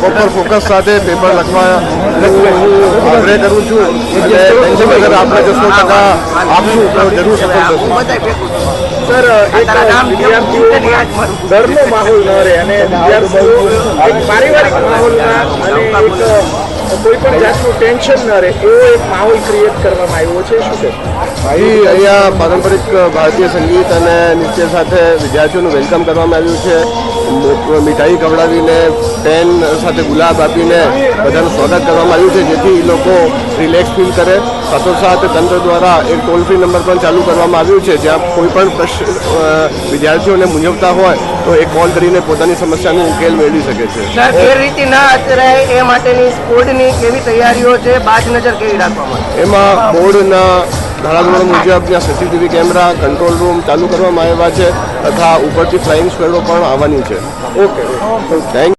Proper focus સાથે paper લખવા આગ્રહ કરું છું અને ટેન્શન વગર આપણે જો સો ટકા આપશું તો જરૂર સફળ થશું સર એક વિદ્યાર્થીઓમાં ડરનો માહોલ ન રહે અને વિદ્યાર્થીઓ એક પારિવારિક માહોલમાં અને એક કોઈ પણ જાતનું ટેન્શન ન રહે, એવો એક માહોલ ક્રિએટ કરવામાં આવ્યો છે. શું છે ભાઈ, અહીંયા પારંપરિક ભારતીય સંગીત અને નૃત્ય સાથે વિદ્યાર્થીઓનું વેલકમ કરવામાં આવ્યું છે. મીઠાઈ ખવડાવીને પેન સાથે ગુલાબ આપીને બધાનું સ્વાગત કરવામાં આવ્યું છે જેથી એ લોકો રિલેક્સ ફીલ કરે. સાથોસાથ તંત્ર દ્વારા એક ટોલ ફ્રી નંબર પણ ચાલુ કરવામાં આવ્યું છે જ્યાં કોઈ પણ પ્રશ્ન વિદ્યાર્થીઓને મૂંઝવતા હોય તો એ કોલ કરીને પોતાની સમસ્યાનો ઉકેલ મેળવી શકે છે. એ ગેરરીતિ ના આચરાય એ માટેની સ્પોર્ટની કેવી તૈયારીઓ છે બાજ નજર કેવી રાખવામાં એમાં બોર્ડના ધારાધોરણ મુજબ ત્યાં સીસીટીવી કેમેરા, કંટ્રોલ રૂમ ચાલુ કરવામાં આવ્યા છે તથા ઉપરથી ફ્લાઇંગ સ્ક્વેડો પણ આવવાની છે. Okay thank